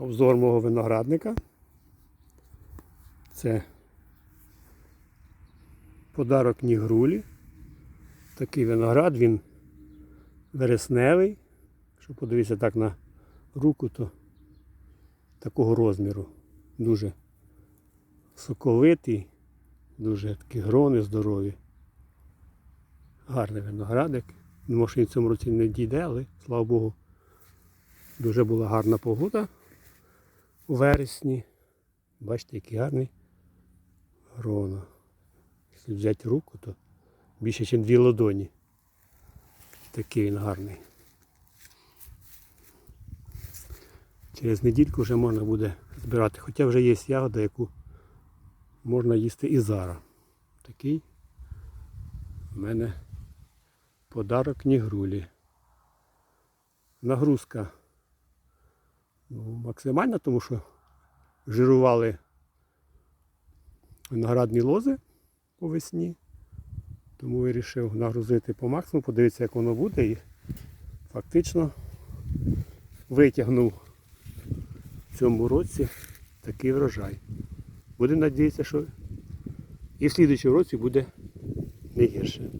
обзор мого виноградника. Це подарок Нігрулі. Такий виноград, він вересневий. Якщо подивитися так на руку, то такого розміру. Дуже соковитий, дуже такі грони здорові. Гарний виноградик. Може він цьому році не дійде, але слава Богу, дуже була гарна погода у вересні. Бачите, який гарний грона. Якщо взяти руку, то більше, ніж дві ладоні. Такий він гарний. Через недільку вже можна буде збирати. Хоча вже є ягода, яку можна їсти і зараз. Такий в мене подарок Нігрулі. Нагрузка ну, максимальна, тому що жирували виноградні лози по весні. Тому вирішив нагрузити по максимуму, подивитися, як воно буде, і фактично витягнув в цьому році такий врожай. Будемо надіятися, що і в слідчому році буде не гірше.